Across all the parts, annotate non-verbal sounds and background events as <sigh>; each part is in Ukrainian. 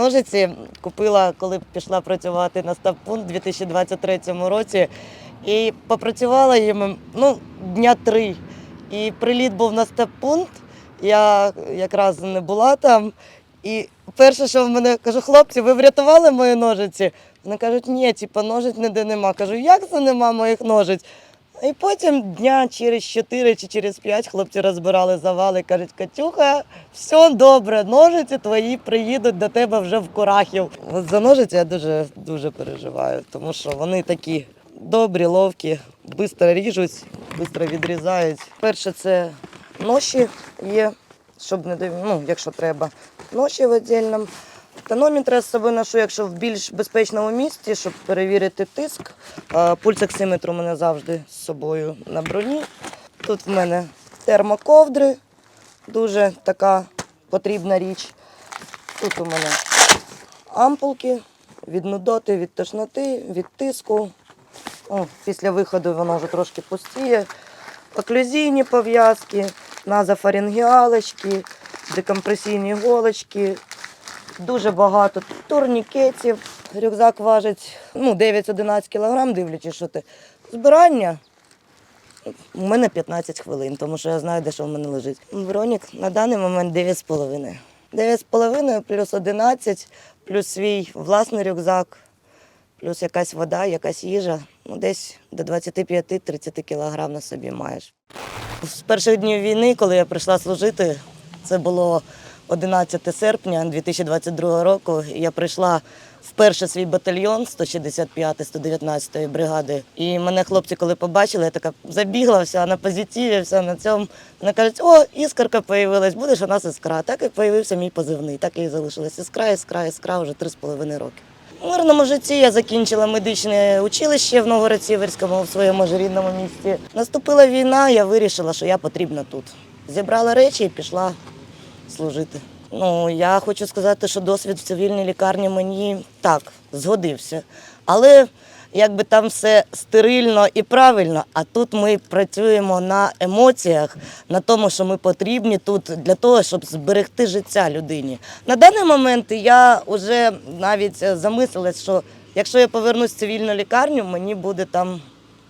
Ножиці купила, коли пішла працювати на стабпункт у 2023 році. І попрацювала їм ну, дня три. І приліт був на стабпункт. Я якраз не була там. І перше, що в мене кажу, хлопці, ви врятували мої ножиці? Вони кажуть, ні, типу, ножиць ніде нема. Кажу, як це нема моїх ножиць? І потім дня через 4 чи через 5 хлопці розбирали завали, кажуть, Катюха, все добре, ножиці твої приїдуть до тебе вже в Курахів. От за ножиці я дуже дуже переживаю, тому що вони такі добрі, ловкі, швидко ріжуть, швидко відрізають. Перше, це ноші є, щоб не ну, якщо треба. Ноші в віддільному. Тонометр я з собою ношу, якщо в більш безпечному місці, щоб перевірити тиск. А, Пульсоксиметр у мене завжди з собою на броні. Тут в мене термоковдри, дуже така потрібна річ. Тут у мене ампулки від нудоти, від тошноти, від тиску. О, після виходу воно вже трошки пустіє. Оклюзійні пов'язки, назофарингіалочки, декомпресійні голочки, дуже багато турнікетів. Рюкзак важить ну, 9-11 кг, дивлячись, що ти. Збирання у мене 15 хвилин, тому що я знаю, де що в мене лежить. Бронік на даний момент 9,5. 9,5 плюс 11, плюс свій власний рюкзак, плюс якась вода, якась їжа. Ну, десь до 25-30 кг на собі маєш. З перших днів війни, коли я прийшла служити, це було 11 серпня 2022 року. Я прийшла вперше свій батальйон 165-119 бригади. І мене хлопці, коли побачили, я така забігла вся на позитиві, вся на цьому. Вони кажуть, о, іскорка появилась, будеш у нас іскра. Так і появився мій позивний, так і залишилась іскра, іскра, іскра вже 3,5 роки. У мирному житті я закінчила медичне училище в Новгород-Сіверському в своєму ж рідному місті. Наступила війна, я вирішила, що я потрібна тут. Зібрала речі і пішла служити. Ну, я хочу сказати, що досвід в цивільній лікарні мені так згодився. Але якби там все стерильно і правильно, а тут ми працюємо на емоціях, на тому, що ми потрібні тут для того, щоб зберегти життя людині. На даний момент я вже навіть замислилась, що якщо я повернусь в цивільну лікарню, мені буде там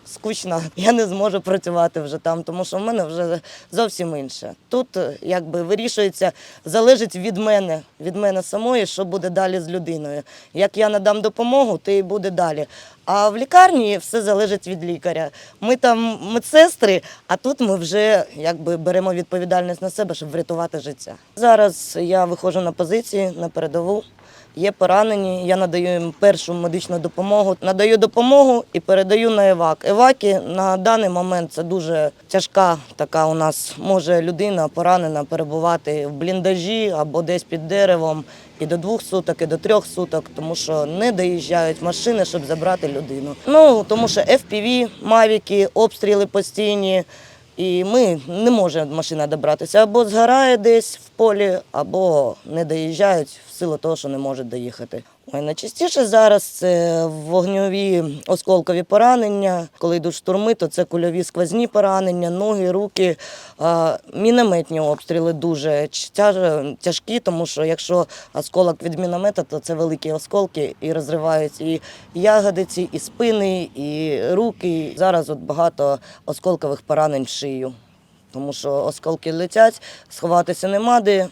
скучно, <laughs> я не зможу працювати вже там, тому що в мене вже зовсім інше. Тут е, якби вирішується, залежить від мене, від мене самої, що буде далі з людиною. Як я надам допомогу, то і буде далі. А в лікарні все залежить від лікаря. Ми там медсестри, а тут ми вже якби беремо відповідальність на себе, щоб врятувати життя. Зараз я виходжу на позиції на передову. Є поранені, я надаю їм першу медичну допомогу. Надаю допомогу і передаю на евак. Еваки на даний момент це дуже тяжка така у нас може людина поранена перебувати в бліндажі або десь під деревом і до двох суток, і до трьох суток, тому що не доїжджають машини, щоб забрати людину. Ну тому що FPV, мавіки, обстріли постійні. І ми не може машина добратися. Або згорає десь в полі, або не доїжджають силу того, що не можуть доїхати. Ой, найчастіше зараз це вогньові осколкові поранення. Коли йдуть штурми, то це кульові сквозні поранення, ноги, руки. Мінометні обстріли дуже тяжкі, тому що якщо осколок від міномета, то це великі осколки і розривають і ягодиці, і спини, і руки. Зараз от багато осколкових поранень в шию, тому що осколки летять, сховатися нема де.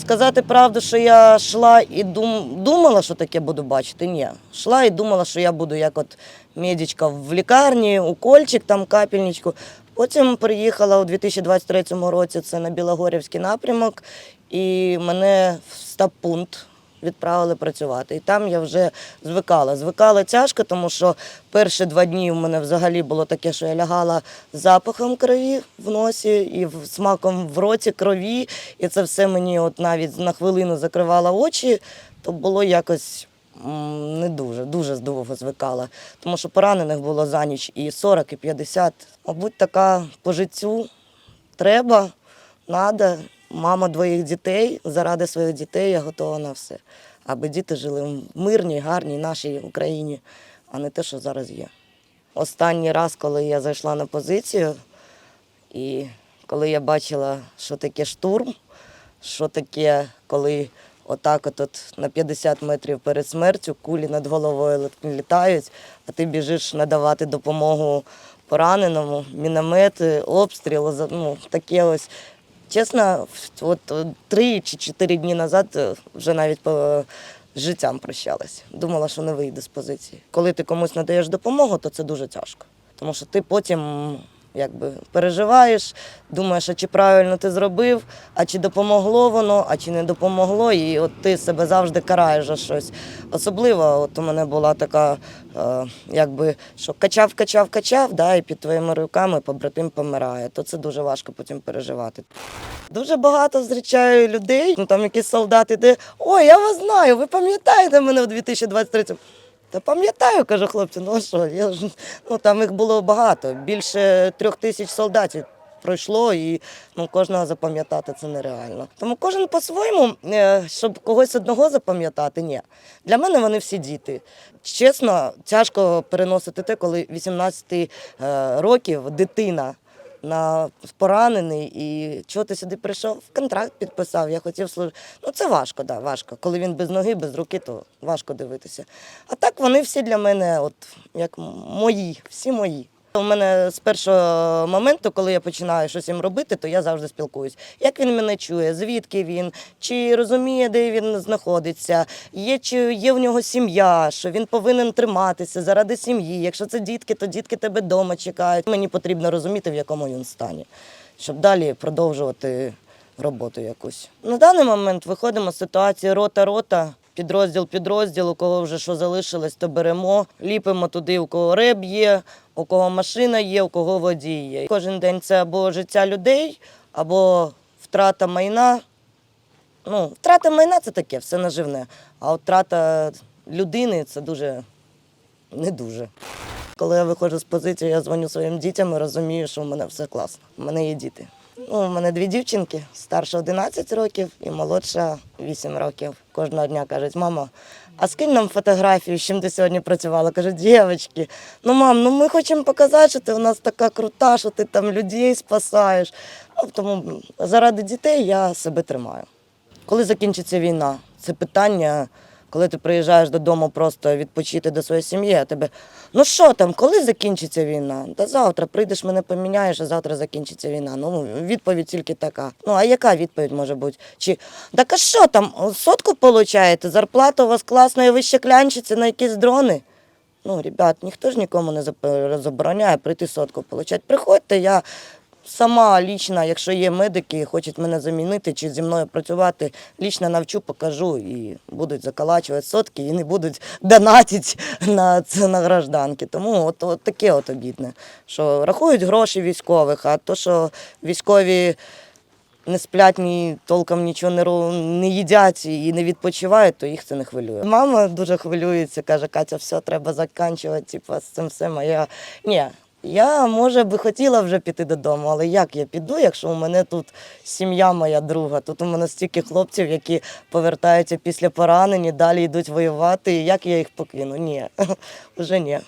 Сказати правду, що я йшла і дум... думала, що таке буду бачити. Ні. Йшла і думала, що я буду як от медичка в лікарні, укольчик, там капельничку. Потім приїхала у 2023 році, це на Білогорівський напрямок, і мене в стаб-пункт відправили працювати. І там я вже звикала. Звикала тяжко, тому що перші два дні у мене взагалі було таке, що я лягала з запахом крові в носі і в- смаком в роті крові. І це все мені от навіть на хвилину закривало очі, то було якось. Не дуже, дуже довго звикала, тому що поранених було за ніч і 40, і 50. Мабуть, така по життю треба, треба. Мама двоїх дітей, заради своїх дітей я готова на все. Аби діти жили в мирній, гарній нашій Україні, а не те, що зараз є. Останній раз, коли я зайшла на позицію, і коли я бачила, що таке штурм, що таке, коли отак от, на 50 метрів перед смертю кулі над головою літають, а ти біжиш надавати допомогу пораненому, міномети, обстріл, ну, таке ось. Чесно, от е, три чи чотири дні назад е, вже навіть по життям прощалась. Думала, що не вийде з позиції. Коли ти комусь надаєш допомогу, то це дуже тяжко. Тому що ти потім якби переживаєш, думаєш, а чи правильно ти зробив, а чи допомогло воно, а чи не допомогло, і от ти себе завжди караєш за щось. Особливо, от у мене була така, е, якби що качав, качав, качав, да, і під твоїми руками побратим помирає. То це дуже важко потім переживати. Дуже багато зустрічаю людей, ну там якісь солдати, де ой, я вас знаю, ви пам'ятаєте мене в 2023 та пам'ятаю, кажу хлопці, ну що, я ж ну там їх було багато. Більше трьох тисяч солдатів пройшло, і ну, кожного запам'ятати це нереально. Тому кожен по-своєму, е, щоб когось одного запам'ятати, ні. Для мене вони всі діти. Чесно, тяжко переносити те, коли 18 е, років дитина на поранений, і чого ти сюди прийшов? Контракт підписав, я хотів служити. Ну це важко, да, важко. Коли він без ноги, без руки, то важко дивитися. А так вони всі для мене, от як мої, всі мої. У мене з першого моменту, коли я починаю щось їм робити, то я завжди спілкуюсь. Як він мене чує, звідки він, чи розуміє, де він знаходиться, є чи є в нього сім'я, що він повинен триматися заради сім'ї. Якщо це дітки, то дітки тебе вдома чекають. Мені потрібно розуміти, в якому він стані, щоб далі продовжувати роботу якусь. На даний момент виходимо з ситуації рота-рота. Підрозділ підрозділ, у кого вже що залишилось, то беремо, ліпимо туди, у кого реб є, у кого машина є, у кого водій є. Кожен день це або життя людей, або втрата майна. Ну, втрата майна це таке, все наживне. А от втрата людини це дуже не дуже. Коли я виходжу з позиції, я дзвоню своїм дітям і розумію, що в мене все класно. У мене є діти. Ну, у мене дві дівчинки, старша 11 років і молодша 8 років. Кожного дня кажуть, мама, а скинь нам фотографію, з чим ти сьогодні працювала. Кажуть, дівчатки, ну мам, ну ми хочемо показати, що ти у нас така крута, що ти там людей спасаєш. Ну, тому заради дітей я себе тримаю. Коли закінчиться війна? Це питання, коли ти приїжджаєш додому просто відпочити до своєї сім'ї, а тебе, ну що там, коли закінчиться війна? Та завтра прийдеш, мене поміняєш, а завтра закінчиться війна. Ну, відповідь тільки така. Ну, а яка відповідь може бути? Чи так а що там, сотку получаєте, зарплата у вас класна і ви ще клянчите на якісь дрони? Ну, ребят, ніхто ж нікому не забороняє прийти сотку получати. Приходьте, я сама лічно, якщо є медики, хочуть мене замінити чи зі мною працювати, лічно навчу, покажу і будуть заколачувати сотки і не будуть донатити на це на гражданки. Тому от, от таке от обідне, що рахують гроші військових, а то, що військові. Не сплять ні толком нічого не, не їдять і не відпочивають, то їх це не хвилює. Мама дуже хвилюється, каже, Катя, все, треба закінчувати, типу, з цим всім. А я ні. Я, може, би хотіла вже піти додому, але як я піду, якщо у мене тут сім'я моя друга, тут у мене стільки хлопців, які повертаються після поранень, і далі йдуть воювати, і як я їх покину? Ні, <laughs> вже ні.